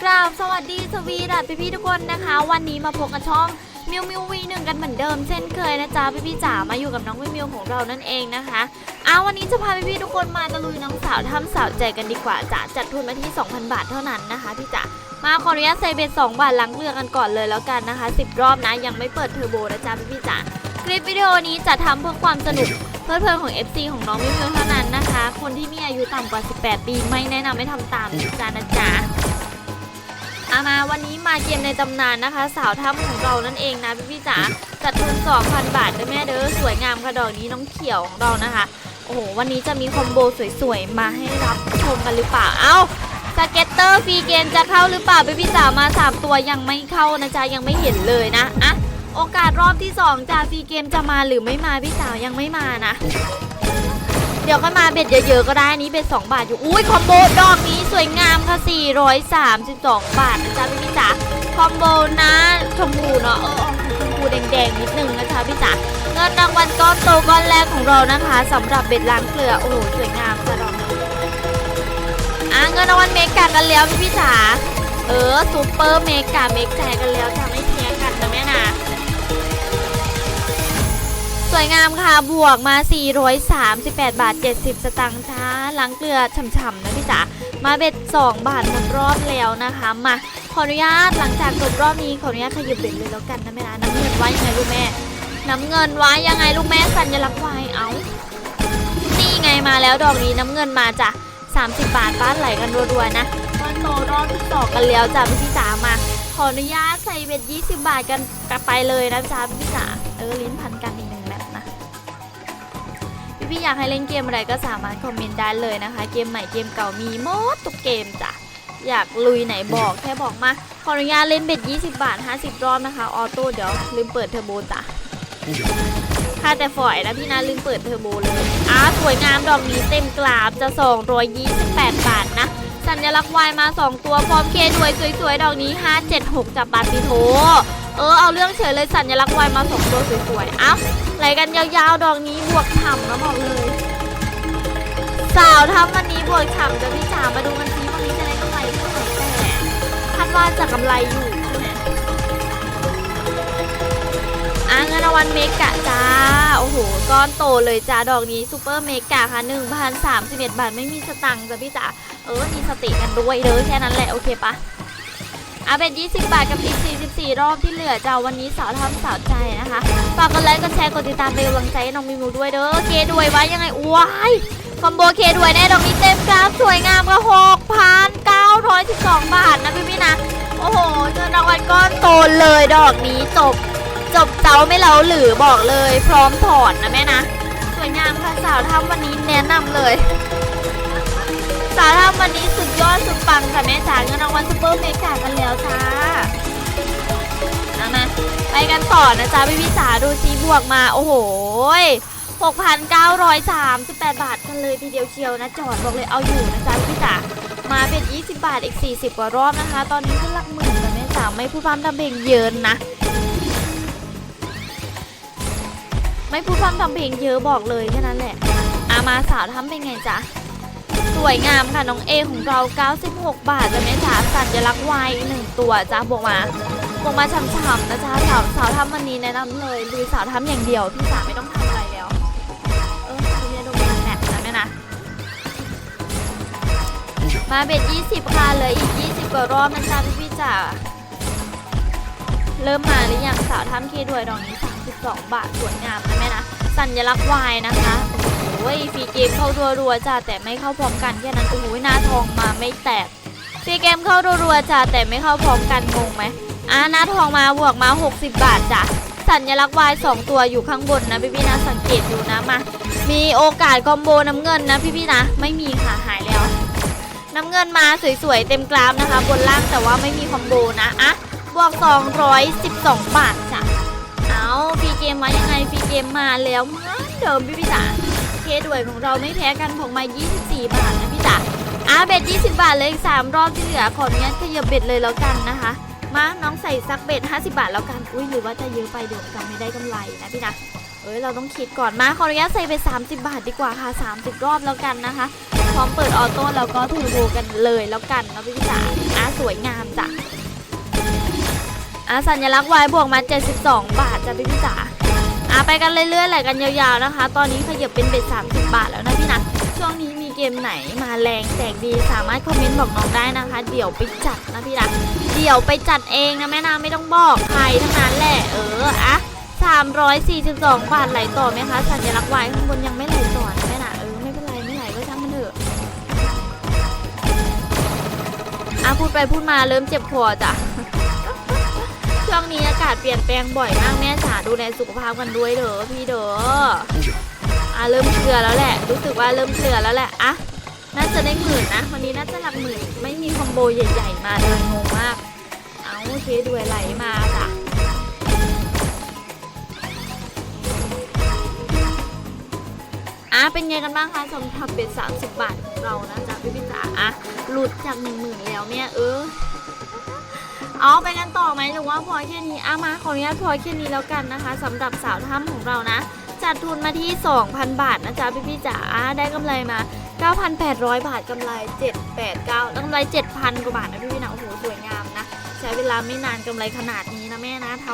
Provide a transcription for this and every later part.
กราบสวัสดีสวีดัสพี่ๆทุกคนนะคะ วันนี้มาพบกับช่องมิวมิววีหนึ่งกันเหมือนเดิมเช่นเคยนะจ๊ะพี่ๆจ๋ามาอยู่กับน้องมิวมิวของเรานั่นเองนะคะอ้าวันนี้จะพาพี่ๆทุกคนมาตะลุยน้องสาวทำสาวใจกันดีกว่าจ้ะจัดทุนมาที่ 2,000 บาทเท่านั้นนะคะพี่จ๋ามาขออนุญาตใส่เบ็ด2บาทล้างเรือกันก่อนเลยแล้วกันนะคะ 10 รอบนะยังไม่เปิดเทอร์โบนะจ๊ะพี่ๆจ๋าคลิปวิดีโอนี้จะทำเพื่อความสนุกเพลิดเพลินของ FC ของน้องมิวมิวเท่านั้นนะคะ คนที่มีอายุต่ำกว่า 18 ปีไม่แนะนำให้ทำตามนะจ๊ะนะจ๊ะ อามาวันนี้มาเกมในตำนานนะคะ สาวถ้ำของเรานั่นเองนะพี่พี่ๆจ๋าจัดทุน2,000 บาทด้วยแม่เด้อสวยงามค่ะดอกนี้น้องเขียวของเรานะคะ โอ้โหวันนี้จะมีคอมโบสวยๆ มาให้รับชมกันหรือเปล่าเอ้าสเก็ตเตอร์ฟรีเกมจะเข้าหรือเปล่าพี่พี่ๆจ๋ามา 3 ตัวยังไม่เข้านะจ๊ะยังไม่เห็นเลยนะอะโอกาสรอบที่2จากฟรีเกมจะมาหรือไม่มาพี่สาวยังไม่มานะ เดี๋ยวก็มาเบ็ดเยอะๆก็ได้นี้เบ็ด2บาทอยู่ อุ้ยคอมโบดอกนี้สวยงามค่ะ 432 บาทนะจ๊ะพี่พี่จ๋าคอมโบนะชมพูเนาะเออชมพูแดงๆนิดนึงนะคะพี่จ๋าเงินรางวัลก้อนโตก้อนแรกของเรานะคะสำหรับเบ็ดล้างเกลือโอ้โหสวยงามค่ะดอกนี้อะเงินรางวัลเมกากันแล้วพี่พี่จ๋าเออซูเปอร์เมกาเมกแจกันแล้วจะไม่แพ้กันนะแม่นะ สวยงามค่ะ บวกมา 438 บาท 70 สตางค์จ้าล้างเกลือฉ่ำๆนะพี่จ๋า มาเบ็ด 2 บาทหมดรอบแล้วนะคะ มา ขออนุญาตหลังจากจบรอบนี้ ขออนุญาตขยับเบ็ดเลยแล้วกันนะแม่นะน้ำเงินไว้ยังไงลูกแม่ น้ำเงินไว้ยังไงลูกแม่สัญลักษณ์ไว้เอา นี่ไงมาแล้วดอกนี้น้ำเงินมาจ้ะ 30 บาทบ้านไหลกันรัวๆนะวันโตรอบที่สองกันแล้วจ้ะพี่จ๋ามา ขออนุญาตใส่เบ็ด 20 บาทกันกลับไปเลยนะจ๊ะพี่จ๋าเออลิ้นพันกันอีกนึง พี่อยากให้เล่นเกมอะไรก็สามารถคอมเมนต์ได้เลยนะคะ เกมใหม่เกมเก่ามีหมดทุกเกมจ้ะอยากลุยไหนบอกแค่บอกมา ขออนุญาตเล่นเบ็ด 20 บาท 50 รอบนะคะ ออโต้เดี๋ยวลืมเปิดเทอร์โบจ้ะค่าแต่ฝอยนะพี่นะลืมเปิดเทอร์โบเลยอ้าสวยงามดอกนี้เต็มกราบจะ 228 บาทนะ สัญลักษณ์วายมา 2 ตัวพร้อมเคด้วยสวยๆ ดอกนี้ 576จับปาติโท เออเอาเรื่องเฉยเลยสัญลักษณ์วายมา2ตัวสวยๆ เอ้าไหลกันยาวๆ ดอกนี้บวกฉ่ำนะบอกเลย สาวทำวันนี้บวกฉ่ำจะพี่จ๋ามาดูกันซิวันนี้จะได้กำไรเท่าไหร่แต่คาดว่าจะกำไรอยู่ใช่ไหมอะเงินรางวัลเมกะจ้า โอ้โห ก้อนโตเลยจ้า ดอกนี้ซูเปอร์เมกะค่ะหน1,031 บาทไม่มีสตังค์จ้ะพี่จ๋า เออ มีสติกันด้วยเด้อแค่นั้นแหละ โอเคปะ อะเป็น 20 บาทกับอีก 44 รอบที่เหลือจ้าวันนี้สาวทำสาวใจนะคะ ฝากกดไลค์ กดแชร์ กดติดตามเป็นกำลังใจน้องมิมูด้วยเด้อ เคด้วยไว้ยังไงว้ายคอมโบเคด้วยแน่ดอกนี้เต็มกราฟสวยงามก็6,912 บาทนะพี่พี่นะ โอ้โหเงินรางวัลก้อนโตเลยดอกนี้จบ จบเจ้าไม่เล้าหรือบอกเลย พร้อมถอนนะแม่นะ สวยงามค่ะสาวทำวันนี้แนะนำเลย สาวทำวันนี้สุดยอดสุดปังค่ะแม่จ๋าเงินรางวัลซุปเปอร์เมกากันแล้วจ้าเอามาไปกันต่อนะจ๊ะพี่พี่จ๋าดูซีบวกมา โอ้โห6,938 บาทกันเลยทีเดียวเชียวนะจอดบอกเลยเอาอยู่นะจ๊ะพี่จ๋ามาเป็น 20 บาทอีก 40 กว่ารอบนะคะ ตอนนี้ขึ้นหลักหมื่นแล้วแม่จ๋าไม่พูดพร่ำทำเพลงเยินนะไม่พูดพร่ำทำเพลงเยอะบอกเลยแค่นั้นแหละอามาสาวทำเป็นไงจ๊ะ วยงามค่ะน้องเอของเรา 96 บาทจะไหมจ๊ะสัญลักษณ์วายหนึ่งตัวจ้าบวกมาบวกมาฉ่ำๆนะจ๊ะสาวสาวทำวันนี้แนะนำเลยดูสาวทำอย่างเดียวพี่สาวไม่ต้องทำอะไรแล้ว เออคุณเนี่ยดูแมทนะแม่นะ มาเบ็ด20 ค่ะเลยอีก 20 กว่ารอบนะจ๊ะพี่พี่จ๋าเริ่มมาหรือยังสาวทำเคด้วยดอกนี้ 32 บาทสวยงามนะแม่นะ สัญลักษณ์วายนะคะโอ้ยฟรีเกมเข้ารัวๆจ้าแต่ไม่เข้าพร้อมกันแค่นั้นโอ้โหหน้าทองมาไม่แตกฟรีเกมเข้ารัวๆจ้าแต่ไม่เข้าพร้อมกันงงไหมอ่าหน้าทองมาบวกมา 60 บาทจ้ะสัญลักษณ์วาย2ตัวอยู่ข้างบนนะพี่ๆนะสังเกตดูนะมามีโอกาสคอมโบน้ำเงินนะพี่ๆนะ ไม่มีค่ะหายแล้ว น้ำเงินมาสวยๆเต็มกราฟนะคะ บนล่างแต่ว่าไม่มีคอมโบนะอะบวก 212 บาทจ้ะเอาฟรี เกมมายังไงฟรีเกมมาแล้วเหมือนเดิมพี่พี่จ๋าเคด้วยของเราไม่แพ้กันผมมา 24 บาทนะพี่จ๋าอะเบ็ด 20 บาทเลยอีก3รอบที่เหลือขออนุญาตขยับเบ็ดเลยแล้วกันนะคะ มาน้องใส่ซักเบ็ด 50 บาทแล้วกัน อุ้ยหรือว่าจะเยอะไปเดี๋ยวจะไม่ได้กำไรนะพี่นะเอ้ยเราต้องคิดก่อนมาขออนุญาตใส่ไป 30 บาทดีกว่าค่ะ 30 รอบแล้วกันนะคะพร้อมเปิดออโต้แล้วก็เทูโบกันเลยแล้วกันนะพี่จ๋าอะสวยงามจ้ะ อะสัญลักษณ์วายบวกมา 72 บาทจ้ะพี่พี่จ๋าอะไปกันเรื่อยๆไหลกันยาวๆนะคะ ตอนนี้ขยับเป็นเบ็ด30 บาทแล้วนะพี่นะช่วงนี้มีเกมไหนมาแรงแจกดีสามารถคอมเมนต์บอกน้องได้นะคะ เดี๋ยวไปจัดนะพี่นะเดี๋ยวไปจัดเองนะแม่นาไม่ต้องบอกใครทั้งนั้นแหละเอออะ342 บาทไหลต่อไหมคะ สัญลักษณ์วายข้างบนยังไม่ไหลต่อนะแม่นะเออไม่เป็นไรไม่ไหลก็ช่างมันเถอะอะพูดไปพูดมาเริ่มเจ็บคอจ้ะ ช่วงนี้อากาศเปลี่ยนแปลงบ่อยมากแม่จ๋าดูแลสุขภาพกันด้วยเด้อพี่เด้ออะเริ่มเคลือแล้วแหละ รู้สึกว่าเริ่มเคลือแล้วแหละอะน่าจะได้หมื่นนะ วันนี้น่าจะหลักหมื่นไม่มีคอมโบใหญ่ ๆ มาเลยงงมาก เอาโอเคด้วยไหลมาจ้ะอะเป็นไงกันบ้างคะสำหรับเป็ด30 บาทของเรานะจ๊ะพี่พี่จ๋าอะหลุดจากหนึ่งหมื่นแล้วเนี่ยเออ เอาไปกันต่อไหมหรือว่าพอแค่นี้อามาขออนุญาตพอแค่นี้แล้วกันนะคะสำหรับสาวถ้ำของเรานะ จัดทุนมาที่ 2,000 บาทนะจ๊ะพี่พี่จ๋าได้กำไรมา 9,800 บาทกำไร 789แล้วกำไร 7,000 กว่าบาทนะพี่พี่นะโอ้โห ใช้เวลาไม่นานกำไรขนาดนี้นะแม่นะท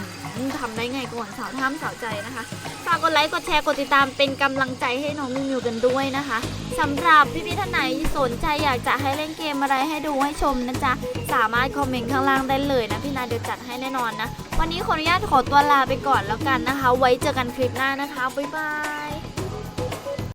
ำทำได้ไงก่อนสาวถ้ำสาวใจนะคะฝากกดไลค์กดแชร์กดติดตามเป็นกำลังใจให้น้องมิวมิวกันด้วยนะคะสำหรับพี่ๆท่านไหนสนใจอยากจะให้เล่นเกมอะไรให้ดูให้ชมนะจ๊ะสามารถคอมเมนต์ข้างล่างได้เลยนะพี่นาเดี๋ยวจัดให้แน่นอนนะ วันนี้ขออนุญาตขอตัวลาไปก่อนแล้วกันนะคะ ไว้เจอกันคลิปหน้านะคะบ๊ายบาย